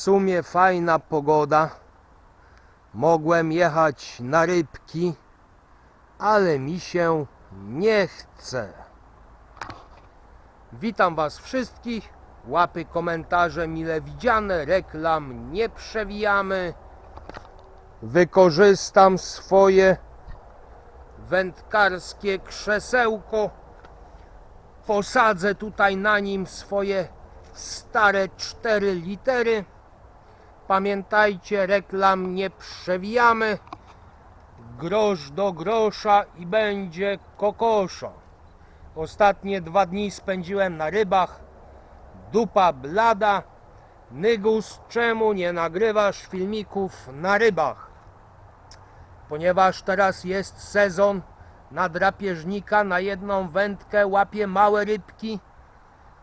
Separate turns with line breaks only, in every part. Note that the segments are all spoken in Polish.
sumie fajna pogoda. Mogłem jechać na rybki, ale mi się nie chce. Witam Was wszystkich. Łapy, komentarze mile widziane, reklam nie przewijamy. Wykorzystam swoje wędkarskie krzesełko. Posadzę tutaj na nim swoje stare cztery litery. Pamiętajcie, reklam nie przewijamy. Grosz do grosza i będzie kokosza. Ostatnie dwa dni spędziłem na rybach. Dupa blada. Nygus, czemu nie nagrywasz filmików na rybach? Ponieważ teraz jest sezon na drapieżnika, na jedną wędkę łapię małe rybki,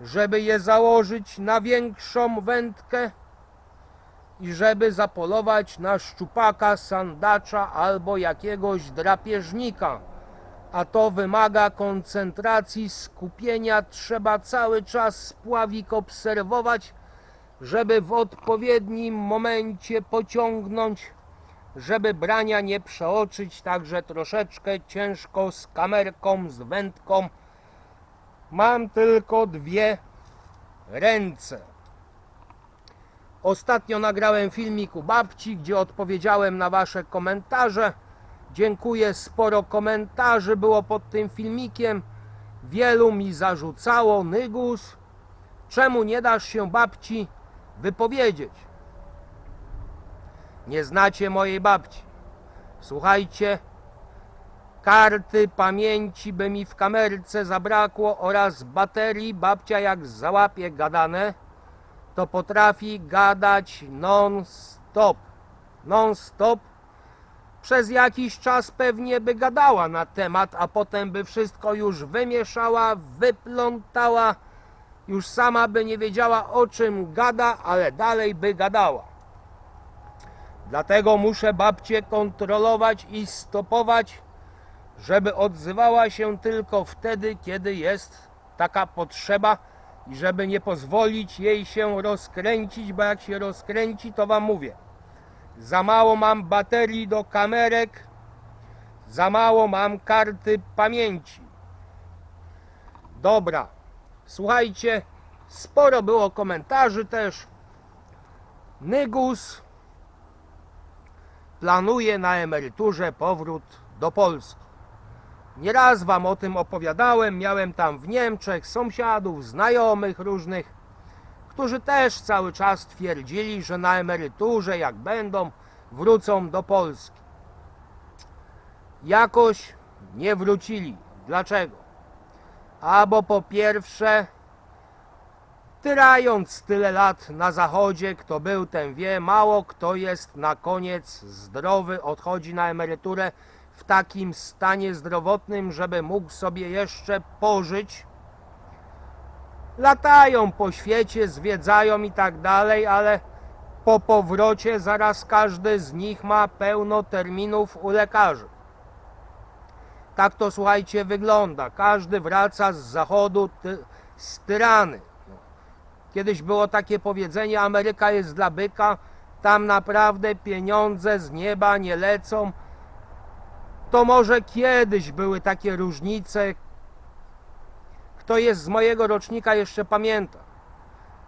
żeby je założyć na większą wędkę i żeby zapolować na szczupaka, sandacza albo jakiegoś drapieżnika. A to wymaga koncentracji, skupienia. Trzeba cały czas spławik obserwować, żeby w odpowiednim momencie pociągnąć, żeby brania nie przeoczyć. Także troszeczkę ciężko z kamerką, z wędką. Mam tylko dwie ręce. Ostatnio nagrałem filmik u babci, gdzie odpowiedziałem na wasze komentarze. Dziękuję, sporo komentarzy było pod tym filmikiem. Wielu mi zarzucało, Nygus, czemu nie dasz się babci wypowiedzieć? Nie znacie mojej babci. Słuchajcie, karty pamięci by mi w kamerce zabrakło oraz baterii. Babcia jak załapie gadane, to potrafi gadać non-stop. Non-stop. Przez jakiś czas pewnie by gadała na temat, a potem by wszystko już wymieszała, wyplątała. Już sama by nie wiedziała o czym gada, ale dalej by gadała. Dlatego muszę babcię kontrolować i stopować, żeby odzywała się tylko wtedy, kiedy jest taka potrzeba i żeby nie pozwolić jej się rozkręcić, bo jak się rozkręci, to wam mówię. Za mało mam baterii do kamerek, za mało mam karty pamięci. Dobra, słuchajcie, sporo było komentarzy też. Nygus planuje na emeryturze powrót do Polski. Nieraz wam o tym opowiadałem, miałem tam w Niemczech sąsiadów, znajomych różnych, którzy też cały czas twierdzili, że na emeryturze jak będą, wrócą do Polski. Jakoś nie wrócili. Dlaczego? Albo po pierwsze, tyrając tyle lat na zachodzie, kto był, ten wie, mało kto jest na koniec zdrowy, odchodzi na emeryturę w takim stanie zdrowotnym, żeby mógł sobie jeszcze pożyć. Latają po świecie, zwiedzają i tak dalej, ale po powrocie zaraz każdy z nich ma pełno terminów u lekarzy. Tak to słuchajcie wygląda. Każdy wraca z zachodu z tyrany. Kiedyś było takie powiedzenie: Ameryka jest dla byka, tam naprawdę pieniądze z nieba nie lecą. To może kiedyś były takie różnice. Kto jest z mojego rocznika jeszcze pamięta.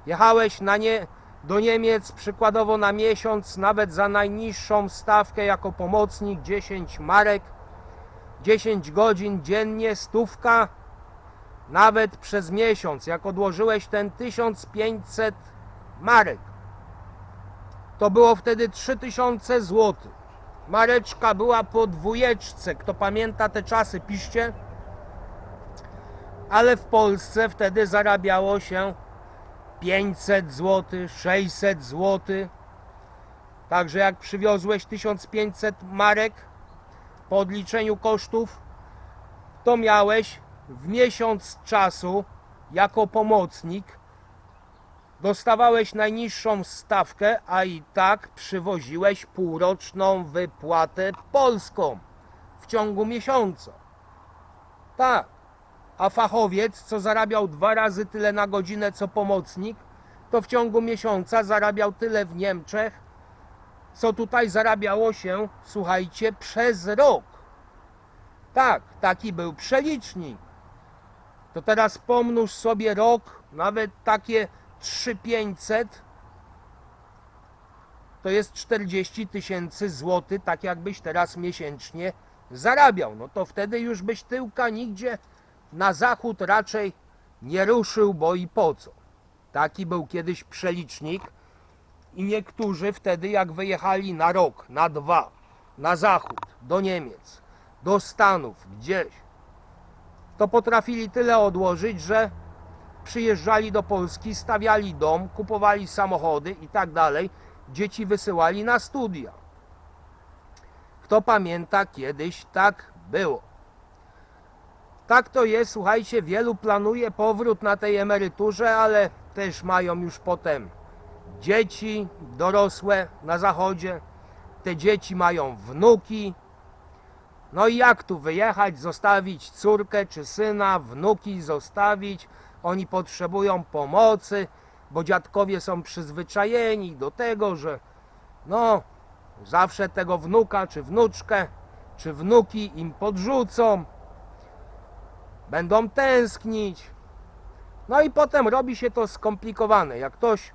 Jechałeś na nie, do Niemiec przykładowo na miesiąc, nawet za najniższą stawkę jako pomocnik 10 marek, 10 godzin dziennie, stówka, nawet przez miesiąc, jak odłożyłeś ten 1500 marek. To było wtedy 3000 zł. Mareczka była po dwójeczce. Kto pamięta te czasy, piszcie. Ale w Polsce wtedy zarabiało się 500 zł, 600 zł. Także jak przywiozłeś 1500 marek po odliczeniu kosztów, to miałeś w miesiąc czasu jako pomocnik dostawałeś najniższą stawkę, a i tak przywoziłeś półroczną wypłatę polską w ciągu miesiąca. Tak. A fachowiec, co zarabiał dwa razy tyle na godzinę co pomocnik, to w ciągu miesiąca zarabiał tyle w Niemczech, co tutaj zarabiało się, słuchajcie, przez rok. Tak, taki był przelicznik. To teraz pomnóż sobie rok, nawet takie 3500, to jest 40 tysięcy złotych, tak jakbyś teraz miesięcznie zarabiał. No to wtedy już byś tyłka nigdzie na zachód raczej nie ruszył, bo i po co. Taki był kiedyś przelicznik i niektórzy wtedy jak wyjechali na rok, na dwa, na zachód, do Niemiec, do Stanów, gdzieś, to potrafili tyle odłożyć, że przyjeżdżali do Polski, stawiali dom, kupowali samochody i tak dalej. Dzieci wysyłali na studia. Kto pamięta, kiedyś tak było. Tak to jest, słuchajcie, wielu planuje powrót na tej emeryturze, ale też mają już potem dzieci dorosłe na zachodzie. Te dzieci mają wnuki. No i jak tu wyjechać, zostawić córkę czy syna, wnuki zostawić? Oni potrzebują pomocy, bo dziadkowie są przyzwyczajeni do tego, że no zawsze tego wnuka czy wnuczkę czy wnuki im podrzucą. Będą tęsknić. No i potem robi się to skomplikowane. Jak ktoś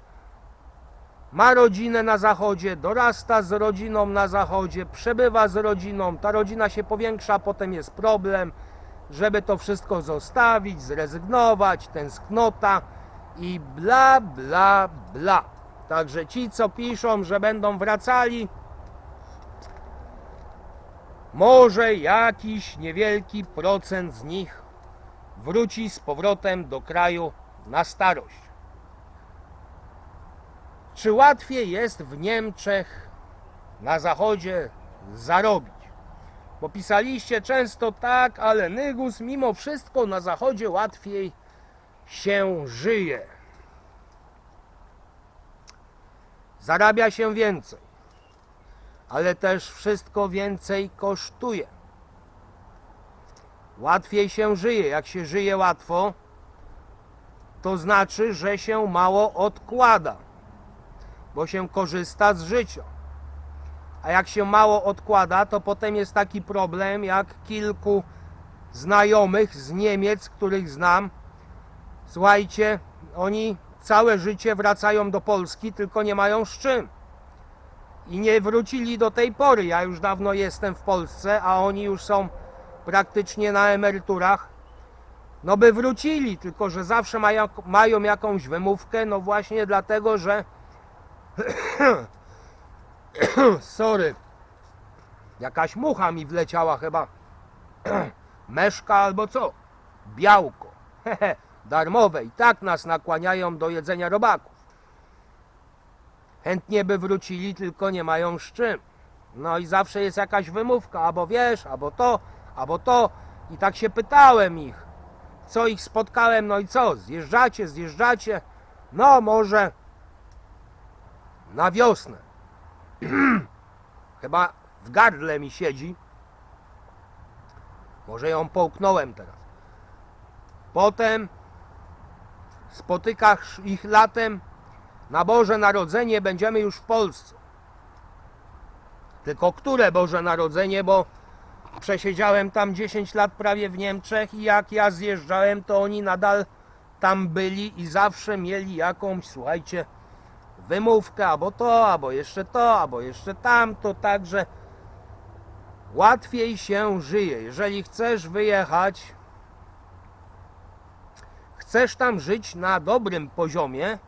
ma rodzinę na zachodzie, dorasta z rodziną na zachodzie, przebywa z rodziną, ta rodzina się powiększa, potem jest problem, żeby to wszystko zostawić, zrezygnować, tęsknota i bla, bla, bla. Także ci, co piszą, że będą wracali, może jakiś niewielki procent z nich wróci z powrotem do kraju na starość. Czy łatwiej jest w Niemczech na zachodzie zarobić? Bo pisaliście często tak, ale Nygus mimo wszystko na zachodzie łatwiej się żyje. Zarabia się więcej, ale też wszystko więcej kosztuje. Łatwiej się żyje. Jak się żyje łatwo, to znaczy, że się mało odkłada, bo się korzysta z życia. A jak się mało odkłada, to potem jest taki problem, jak kilku znajomych z Niemiec, których znam. Słuchajcie, oni całe życie wracają do Polski, tylko nie mają z czym. I nie wrócili do tej pory. Ja już dawno jestem w Polsce, a oni już są praktycznie na emeryturach. No by wrócili, tylko że zawsze mają, mają jakąś wymówkę, no właśnie dlatego, że sorry, jakaś mucha mi wleciała chyba, meszka albo co, białko, darmowe. I tak nas nakłaniają do jedzenia robaków. Chętnie by wrócili, tylko nie mają z czym. No i zawsze jest jakaś wymówka, albo wiesz, albo to, albo to. I tak się pytałem ich, co ich spotkałem, no i co, zjeżdżacie, zjeżdżacie, no może na wiosnę. Chyba w gardle mi siedzi. Może ją połknąłem teraz. Potem spotykasz ich latem na Boże Narodzenie będziemy już w Polsce. Tylko które Boże Narodzenie, bo przesiedziałem tam 10 lat prawie w Niemczech i jak ja zjeżdżałem, to oni nadal tam byli i zawsze mieli jakąś, słuchajcie, wymówkę, albo to, albo jeszcze to, albo jeszcze tamto, także łatwiej się żyje. Jeżeli chcesz wyjechać, chcesz tam żyć na dobrym poziomie,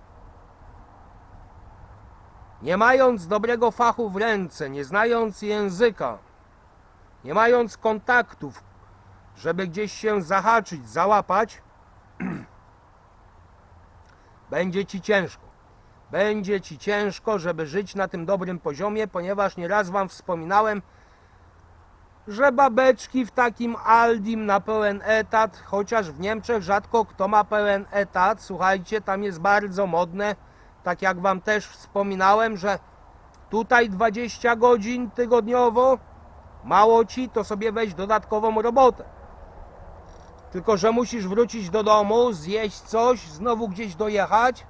nie mając dobrego fachu w ręce, nie znając języka, nie mając kontaktów, żeby gdzieś się zahaczyć, załapać, będzie ci ciężko. Będzie ci ciężko, żeby żyć na tym dobrym poziomie, ponieważ nieraz wam wspominałem, że babeczki w takim Aldim na pełen etat, chociaż w Niemczech rzadko kto ma pełen etat, słuchajcie, tam jest bardzo modne, tak jak wam też wspominałem, że tutaj 20 godzin tygodniowo, mało ci, to sobie weź dodatkową robotę. Tylko, że musisz wrócić do domu, zjeść coś, znowu gdzieś dojechać,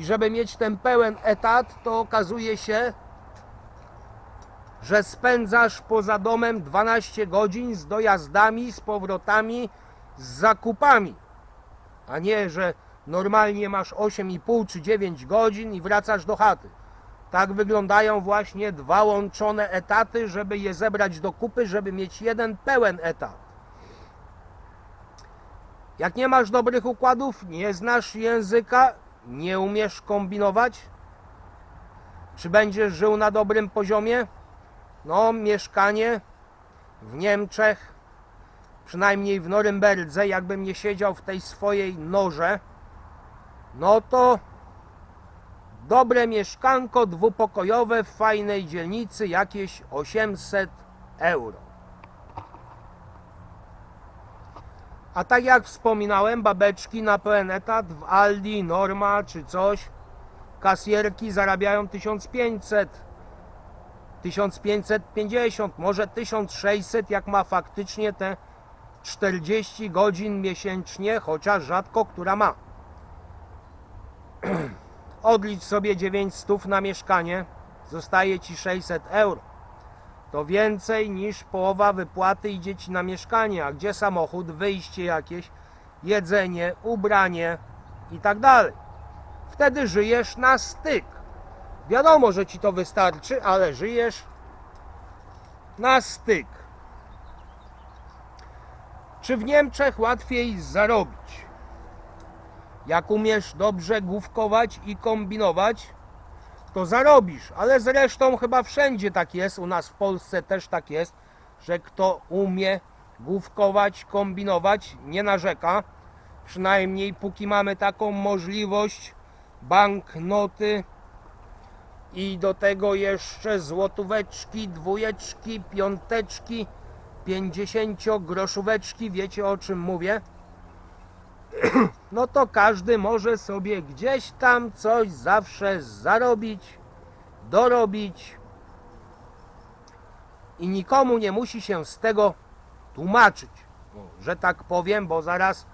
I żeby mieć ten pełen etat, to okazuje się, że spędzasz poza domem 12 godzin z dojazdami, z powrotami, z zakupami. A nie, że normalnie masz 8,5 czy 9 godzin i wracasz do chaty. Tak wyglądają właśnie dwa łączone etaty, żeby je zebrać do kupy, żeby mieć jeden pełen etat. Jak nie masz dobrych układów, nie znasz języka, nie umiesz kombinować, czy będziesz żył na dobrym poziomie? No, mieszkanie w Niemczech, przynajmniej w Norymberdze, jakbym nie siedział w tej swojej norze, no to dobre mieszkanko dwupokojowe w fajnej dzielnicy, jakieś 800 euro. A tak jak wspominałem, babeczki na pełen etat w Aldi, Norma czy coś, kasjerki zarabiają 1500, 1550, może 1600, jak ma faktycznie te 40 godzin miesięcznie, chociaż rzadko która ma. Odlicz sobie 900 na mieszkanie, zostaje ci 600 euro. To więcej niż połowa wypłaty idzie ci na mieszkanie, a gdzie samochód, wyjście jakieś, jedzenie, ubranie i tak dalej. Wtedy żyjesz na styk. Wiadomo, że ci to wystarczy, ale żyjesz na styk. Czy w Niemczech łatwiej zarobić? Jak umiesz dobrze główkować i kombinować, to zarobisz, ale zresztą chyba wszędzie tak jest, u nas w Polsce też tak jest, że kto umie główkować, kombinować, nie narzeka. Przynajmniej póki mamy taką możliwość, banknoty i do tego jeszcze złotóweczki, dwójeczki, piąteczki, pięćdziesięciogroszóweczki, wiecie o czym mówię? no to każdy może sobie gdzieś tam coś zawsze zarobić, dorobić i nikomu nie musi się z tego tłumaczyć, że tak powiem, bo zaraz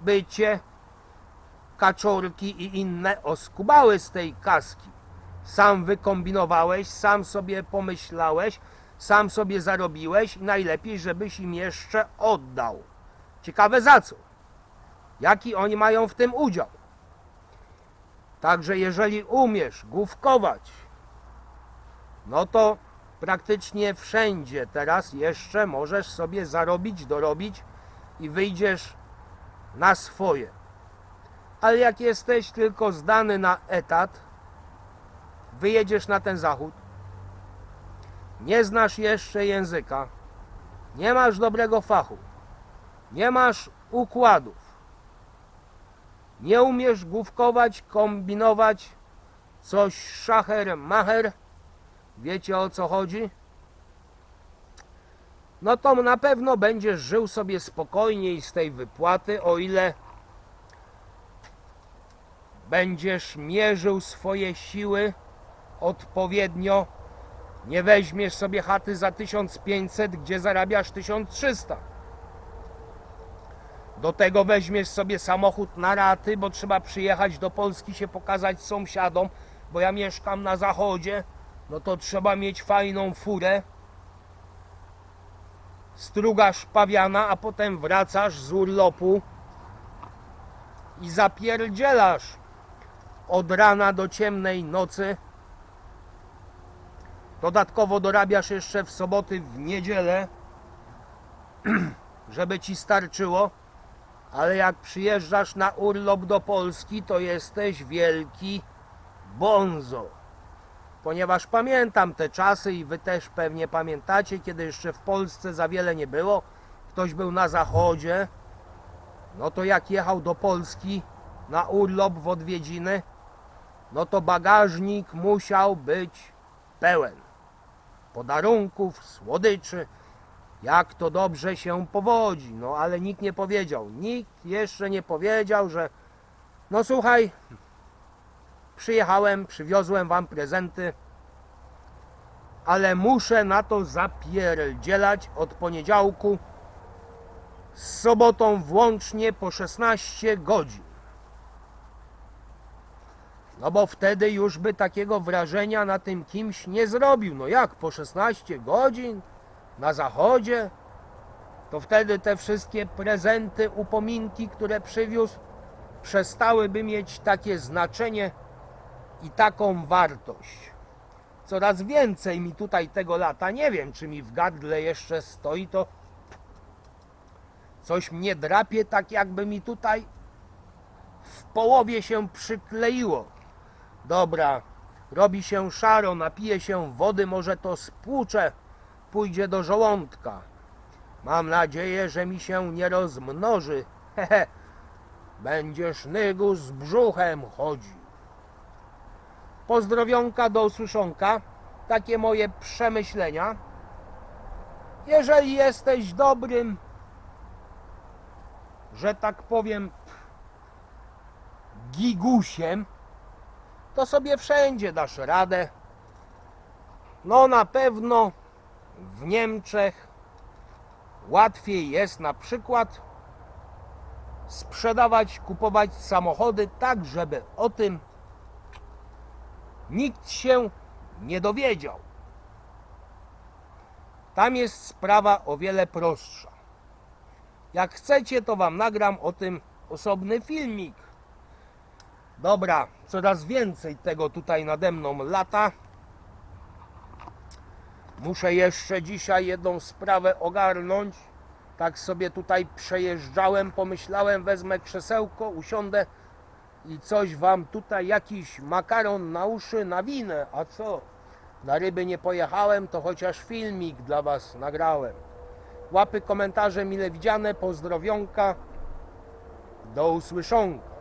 bycie kaczorki i inne oskubały z tej kaski. Sam wykombinowałeś, sam sobie pomyślałeś, sam sobie zarobiłeś i najlepiej, żebyś im jeszcze oddał. Ciekawe za co? Jaki oni mają w tym udział? Także jeżeli umiesz główkować, no to praktycznie wszędzie teraz jeszcze możesz sobie zarobić, dorobić i wyjdziesz na swoje. Ale jak jesteś tylko zdany na etat, wyjedziesz na ten zachód, nie znasz jeszcze języka, nie masz dobrego fachu, nie masz układów, nie umiesz główkować, kombinować, coś szacher, macher, wiecie o co chodzi? No to na pewno będziesz żył sobie spokojniej z tej wypłaty, o ile będziesz mierzył swoje siły odpowiednio. Nie weźmiesz sobie chaty za 1500, gdzie zarabiasz 1300. Do tego weźmiesz sobie samochód na raty, bo trzeba przyjechać do Polski się pokazać sąsiadom, bo ja mieszkam na zachodzie. No to trzeba mieć fajną furę. Strugasz pawiana, a potem wracasz z urlopu i zapierdzielasz od rana do ciemnej nocy. Dodatkowo dorabiasz jeszcze w soboty, w niedzielę, żeby ci starczyło. Ale jak przyjeżdżasz na urlop do Polski, to jesteś wielki bonzo. Ponieważ pamiętam te czasy i wy też pewnie pamiętacie, kiedy jeszcze w Polsce za wiele nie było. Ktoś był na zachodzie, no to jak jechał do Polski na urlop w odwiedziny, no to bagażnik musiał być pełen podarunków, słodyczy, jak to dobrze się powodzi. No ale nikt nie powiedział, nikt jeszcze nie powiedział, że no słuchaj, przyjechałem, przywiozłem wam prezenty, ale muszę na to zapierdzielać od poniedziałku z sobotą włącznie po 16 godzin. No bo wtedy już by takiego wrażenia na tym kimś nie zrobił. No jak po 16 godzin na zachodzie? To wtedy te wszystkie prezenty, upominki, które przywiózł, przestałyby mieć takie znaczenie i taką wartość. Coraz więcej mi tutaj tego lata, nie wiem czy mi w gardle jeszcze stoi, to coś mnie drapie tak jakby mi tutaj w połowie się przykleiło. Dobra, robi się szaro, napije się wody, może to spłucze, pójdzie do żołądka. Mam nadzieję, że mi się nie rozmnoży. Hehe, będziesz nygu z brzuchem chodził. Pozdrowionka do usłyszonka. Takie moje przemyślenia. Jeżeli jesteś dobrym, że tak powiem, gigusiem, to sobie wszędzie dasz radę. No na pewno w Niemczech łatwiej jest na przykład sprzedawać, kupować samochody tak, żeby o tym nikt się nie dowiedział. Tam jest sprawa o wiele prostsza. Jak chcecie, to wam nagram o tym osobny filmik. Dobra, coraz więcej tego tutaj nade mną lata. Muszę jeszcze dzisiaj jedną sprawę ogarnąć. Tak sobie tutaj przejeżdżałem, pomyślałem, wezmę krzesełko, usiądę i coś wam tutaj jakiś makaron na uszy nawinę. A co? Na ryby nie pojechałem, to chociaż filmik dla was nagrałem. Łapy, komentarze mile widziane, pozdrowionka. Do usłyszonka.